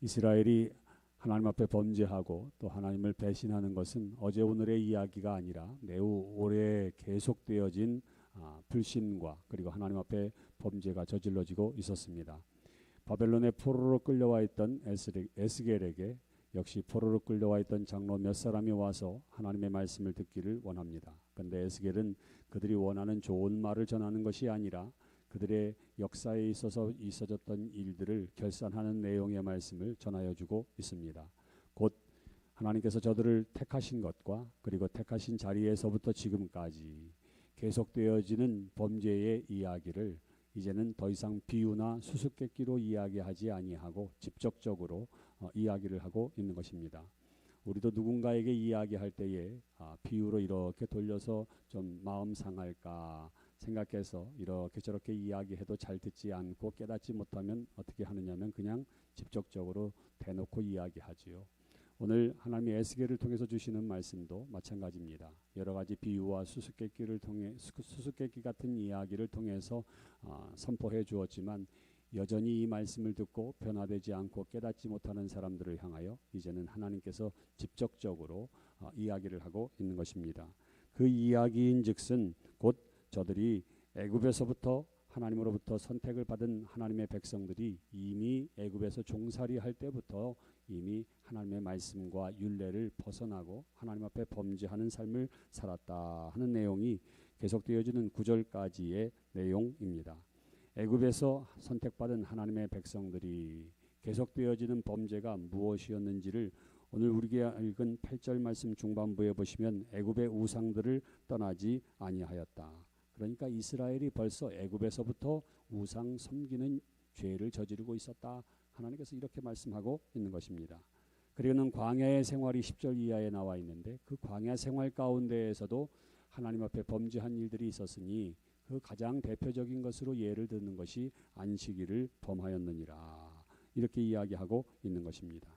이스라엘이 하나님 앞에 범죄하고 또 하나님을 배신하는 것은 어제 오늘의 이야기가 아니라 매우 오래 계속되어진 아, 불신과 그리고 하나님 앞에 범죄가 저질러지고 있었습니다. 바벨론의 포로로 끌려와 있던 에스겔에게 역시 포로로 끌려와 있던 장로 몇 사람이 와서 하나님의 말씀을 듣기를 원합니다. 그런데 에스겔은 그들이 원하는 좋은 말을 전하는 것이 아니라 그들의 역사에 있어서 있어졌던 일들을 결산하는 내용의 말씀을 전하여 주고 있습니다. 곧 하나님께서 저들을 택하신 것과 그리고 택하신 자리에서부터 지금까지 계속되어지는 범죄의 이야기를 이제는 더 이상 비유나 수수께끼로 이야기하지 아니하고 직접적으로 어, 이야기를 하고 있는 것입니다. 우리도 누군가에게 이야기할 때에 아, 비유로 이렇게 돌려서 좀 마음 상할까 생각해서 이렇게 저렇게 이야기해도 잘 듣지 않고 깨닫지 못하면 어떻게 하느냐면 그냥 직접적으로 대놓고 이야기하지요. 오늘 하나님의 에스겔을 통해서 주시는 말씀도 마찬가지입니다. 여러 가지 비유와 수수께끼를 통해 수수께끼 같은 이야기를 통해서 어, 선포해 주었지만 여전히 이 말씀을 듣고 변화되지 않고 깨닫지 못하는 사람들을 향하여 이제는 하나님께서 직접적으로 어, 이야기를 하고 있는 것입니다. 그 이야기인 즉슨 곧 저들이 애굽에서부터 하나님으로부터 선택을 받은 하나님의 백성들이 이미 애굽에서 종살이 할 때부터 이미 하나님의 말씀과 윤례를 벗어나고 하나님 앞에 범죄하는 삶을 살았다 하는 내용이 계속되어지는 구절까지의 내용입니다. 애굽에서 선택받은 하나님의 백성들이 계속되어지는 범죄가 무엇이었는지를 오늘 우리가 읽은 8절 말씀 중반부에 보시면 애굽의 우상들을 떠나지 아니하였다. 그러니까 이스라엘이 벌써 애굽에서부터 우상 섬기는 죄를 저지르고 있었다. 하나님께서 이렇게 말씀하고 있는 것입니다. 그리고는 광야의 생활이 10절 이하에 나와 있는데 그 광야 생활 가운데에서도 하나님 앞에 범죄한 일들이 있었으니 그 가장 대표적인 것으로 예를 듣는 것이 안식일을 범하였느니라. 이렇게 이야기하고 있는 것입니다.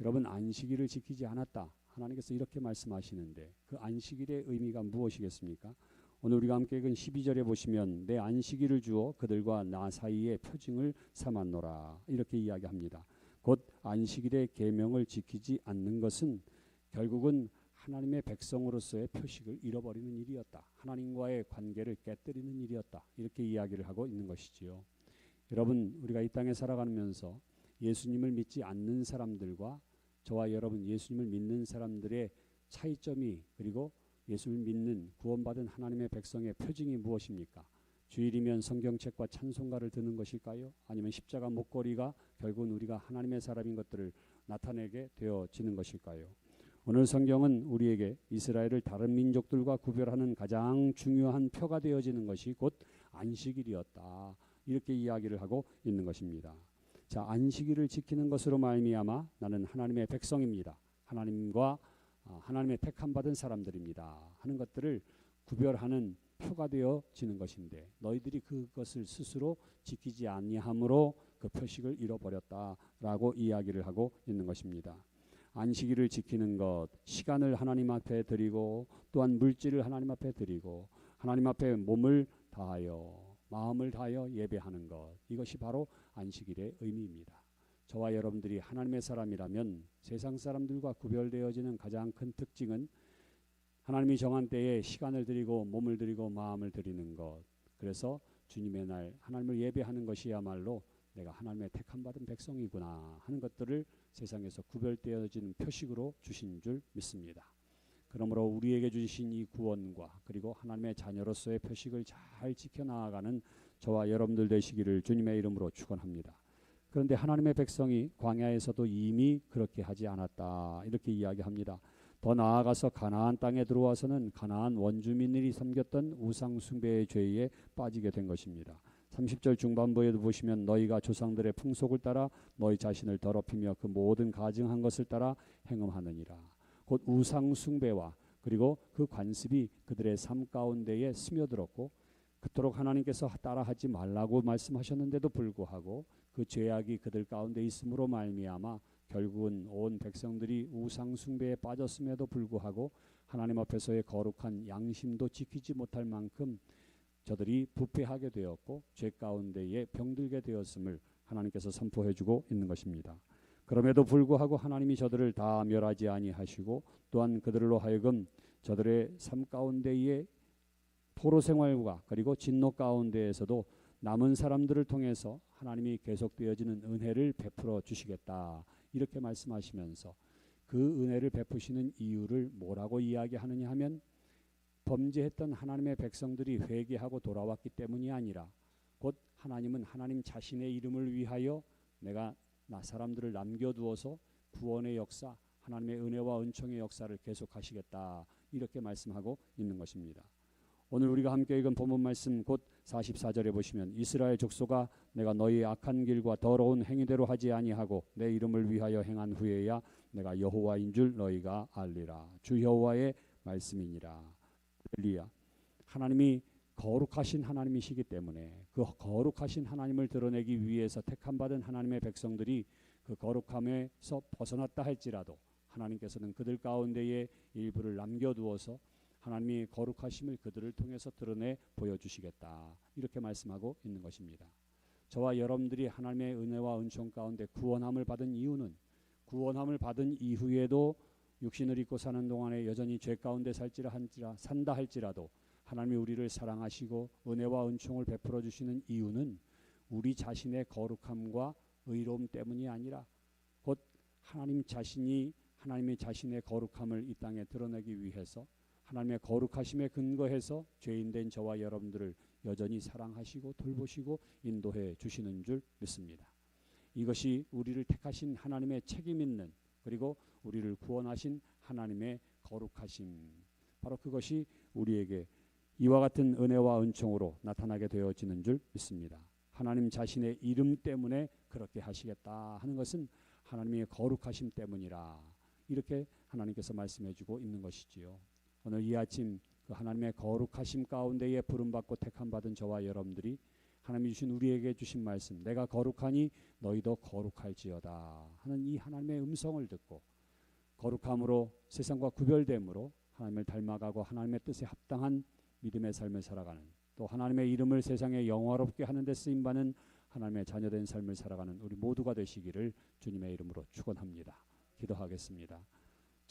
여러분 안식일을 지키지 않았다. 하나님께서 이렇게 말씀하시는데 그 안식일의 의미가 무엇이겠습니까? 오늘 우리가 함께 읽은 12절에 보시면 내 안식일을 주어 그들과 나 사이에 표징을 삼았노라 이렇게 이야기합니다. 곧 안식일의 계명을 지키지 않는 것은 결국은 하나님의 백성으로서의 표식을 잃어버리는 일이었다. 하나님과의 관계를 깨뜨리는 일이었다. 이렇게 이야기를 하고 있는 것이지요. 여러분 우리가 이 땅에 살아가면서 예수님을 믿지 않는 사람들과 저와 여러분 예수님을 믿는 사람들의 차이점이 그리고 예수를 믿는 구원받은 하나님의 백성의 표징이 무엇입니까? 주일이면 성경책과 찬송가를 듣는 것일까요? 아니면 십자가 목걸이가 결국은 우리가 하나님의 사람인 것들을 나타내게 되어지는 것일까요? 오늘 성경은 우리에게 이스라엘을 다른 민족들과 구별하는 가장 중요한 표가 되어지는 것이 곧 안식일이었다. 이렇게 이야기를 하고 있는 것입니다. 자, 안식일을 지키는 것으로 말미암아 나는 하나님의 백성입니다. 하나님과 아, 하나님의 택함 받은 사람들입니다. 하는 것들을 구별하는 표가 되어지는 것인데 너희들이 그것을 스스로 지키지 아니함으로 그 표식을 잃어버렸다라고 이야기를 하고 있는 것입니다. 안식일을 지키는 것, 시간을 하나님 앞에 드리고 또한 물질을 하나님 앞에 드리고 하나님 앞에 몸을 다하여 마음을 다하여 예배하는 것 이것이 바로 안식일의 의미입니다. 저와 여러분들이 하나님의 사람이라면 세상 사람들과 구별되어지는 가장 큰 특징은 하나님이 정한 때에 시간을 드리고 몸을 드리고 마음을 드리는 것. 그래서 주님의 날 하나님을 예배하는 것이야말로 내가 하나님의 택함 받은 백성이구나 하는 것들을 세상에서 구별되어지는 표식으로 주신 줄 믿습니다. 그러므로 우리에게 주신 이 구원과 그리고 하나님의 자녀로서의 표식을 잘 지켜나가는 저와 여러분들 되시기를 주님의 이름으로 축원합니다. 그런데 하나님의 백성이 광야에서도 이미 그렇게 하지 않았다. 이렇게 이야기합니다. 더 나아가서 가나안 땅에 들어와서는 가나안 원주민들이 섬겼던 우상 숭배의 죄에 빠지게 된 것입니다. 30절 중반부에도 보시면 너희가 조상들의 풍속을 따라 너희 자신을 더럽히며 그 모든 가증한 것을 따라 행음하느니라. 곧 우상 숭배와 그리고 그 관습이 그들의 삶 가운데에 스며들었고 그토록 하나님께서 따라하지 말라고 말씀하셨는데도 불구하고 그 죄악이 그들 가운데 있음으로 말미암아 결국은 온 백성들이 우상 숭배에 빠졌음에도 불구하고 하나님 앞에서의 거룩한 양심도 지키지 못할 만큼 저들이 부패하게 되었고 죄 가운데에 병들게 되었음을 하나님께서 선포해 주고 있는 것입니다. 그럼에도 불구하고 하나님이 저들을 다 멸하지 아니하시고 또한 그들로 하여금 저들의 삶 가운데에 포로 생활과 그리고 진노 가운데에서도 남은 사람들을 통해서 하나님이 계속 되어지는 은혜를 베풀어 주시겠다 이렇게 말씀하시면서 그 은혜를 베푸시는 이유를 뭐라고 이야기하느냐 하면 범죄했던 하나님의 백성들이 회개하고 돌아왔기 때문이 아니라 곧 하나님은 하나님 자신의 이름을 위하여 내가 나 사람들을 남겨두어서 구원의 역사, 하나님의 은혜와 은총의 역사를 계속하시겠다 이렇게 말씀하고 있는 것입니다. 오늘 우리가 함께 읽은 본문 말씀 곧 44절에 보시면 이스라엘 족속아 내가 너희 악한 길과 더러운 행위대로 하지 아니하고 내 이름을 위하여 행한 후에야 내가 여호와인 줄 너희가 알리라. 주 여호와의 말씀이니라. 엘리야. 하나님이 거룩하신 하나님이시기 때문에 그 거룩하신 하나님을 드러내기 위해서 택함 받은 하나님의 백성들이 그 거룩함에서 벗어났다 할지라도 하나님께서는 그들 가운데에 일부를 남겨두어서 하나님이 거룩하심을 그들을 통해서 드러내 보여주시겠다 이렇게 말씀하고 있는 것입니다. 저와 여러분들이 하나님의 은혜와 은총 가운데 구원함을 받은 이유는 구원함을 받은 이후에도 육신을 입고 사는 동안에 여전히 죄 가운데 살지라 한지라 산다 할지라도 하나님이 우리를 사랑하시고 은혜와 은총을 베풀어 주시는 이유는 우리 자신의 거룩함과 의로움 때문이 아니라 곧 하나님 자신이 하나님의 자신의 거룩함을 이 땅에 드러내기 위해서 하나님의 거룩하심에 근거해서 죄인된 저와 여러분들을 여전히 사랑하시고 돌보시고 인도해 주시는 줄 믿습니다. 이것이 우리를 택하신 하나님의 책임 있는 그리고 우리를 구원하신 하나님의 거룩하심 바로 그것이 우리에게 이와 같은 은혜와 은총으로 나타나게 되어지는 줄 믿습니다. 하나님 자신의 이름 때문에 그렇게 하시겠다 하는 것은 하나님의 거룩하심 때문이라 이렇게 하나님께서 말씀해 주고 있는 것이지요. 오늘 이 아침 그 하나님의 거룩하심 가운데에 부름받고 택함 받은 저와 여러분들이 하나님이 주신 우리에게 주신 말씀 내가 거룩하니 너희도 거룩할지어다 하는 이 하나님의 음성을 듣고 거룩함으로 세상과 구별됨으로 하나님을 닮아가고 하나님의 뜻에 합당한 믿음의 삶을 살아가는 또 하나님의 이름을 세상에 영화롭게 하는 데 쓰임 받는 하나님의 자녀된 삶을 살아가는 우리 모두가 되시기를 주님의 이름으로 축원합니다. 기도하겠습니다.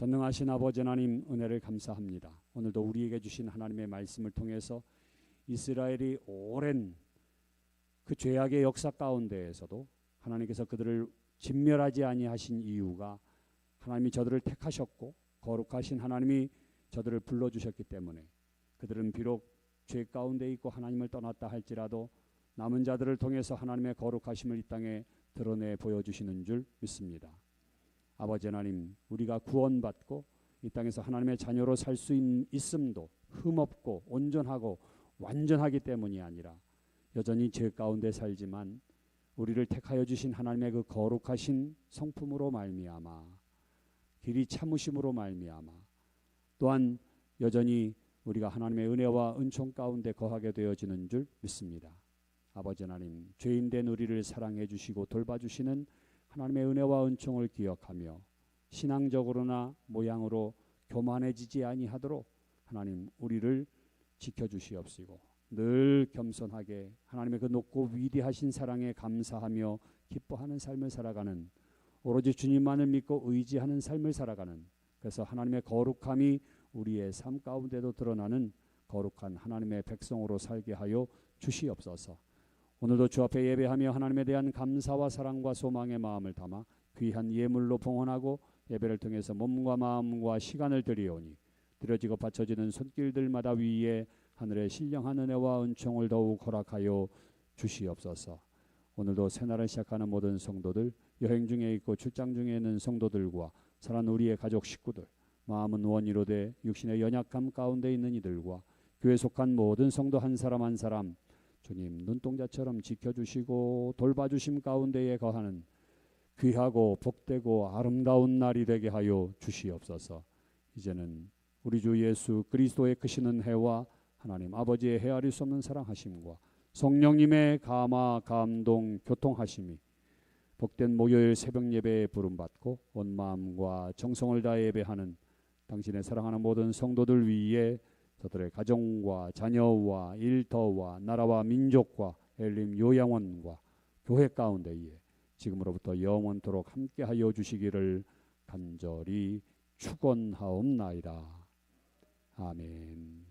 전능하신 아버지 하나님 은혜를 감사합니다. 오늘도 우리에게 주신 하나님의 말씀을 통해서 이스라엘이 오랜 그 죄악의 역사 가운데에서도 하나님께서 그들을 진멸하지 아니하신 이유가 하나님이 저들을 택하셨고 거룩하신 하나님이 저들을 불러 주셨기 때문에 그들은 비록 죄 가운데 있고 하나님을 떠났다 할지라도 남은 자들을 통해서 하나님의 거룩하심을 이 땅에 드러내 보여주시는 줄 믿습니다. 아버지 하나님 우리가 구원받고 이 땅에서 하나님의 자녀로 살 수 있음도 흠없고 온전하고 완전하기 때문이 아니라 여전히 죄 가운데 살지만 우리를 택하여 주신 하나님의 그 거룩하신 성품으로 말미암아 길이 참으심으로 말미암아 또한 여전히 우리가 하나님의 은혜와 은총 가운데 거하게 되어지는 줄 믿습니다. 아버지 하나님 죄인 된 우리를 사랑해 주시고 돌봐 주시는 하나님의 은혜와 은총을 기억하며 신앙적으로나 모양으로 교만해지지 아니하도록 하나님 우리를 지켜 주시옵시고 늘 겸손하게 하나님의 그 높고 위대하신 사랑에 감사하며 기뻐하는 삶을 살아가는 오로지 주님만을 믿고 의지하는 삶을 살아가는 그래서 하나님의 거룩함이 우리의 삶 가운데도 드러나는 거룩한 하나님의 백성으로 살게 하여 주시옵소서. 오늘도 주 앞에 예배하며 하나님에 대한 감사와 사랑과 소망의 마음을 담아 귀한 예물로 봉헌하고 예배를 통해서 몸과 마음과 시간을 드리오니 드려지고 바쳐지는 손길들마다 위에 하늘의 신령한 은혜와 은총을 더욱 허락하여 주시옵소서. 오늘도 새날을 시작하는 모든 성도들, 여행 중에 있고 출장 중에 있는 성도들과 사랑 우리의 가족 식구들, 마음은 원이로되 육신의 연약함 가운데 있는 이들과 교회 속한 모든 성도 한 사람 한 사람 주님 눈동자처럼 지켜주시고 돌봐주심 가운데에 거하는 귀하고 복되고 아름다운 날이 되게 하여 주시옵소서. 이제는 우리 주 예수 그리스도의 크시는 해와 하나님 아버지의 헤아릴 수 없는 사랑하심과 성령님의 감화 감동 교통하심이 복된 목요일 새벽 예배에 부름받고 온 마음과 정성을 다해 예배하는 당신의 사랑하는 모든 성도들 위에 저들의 가정과 자녀와 일터와 나라와 민족과 엘림 요양원과 교회 가운데에 지금으로부터 영원토록 함께하여 주시기를 간절히 축원하옵나이다. 아멘.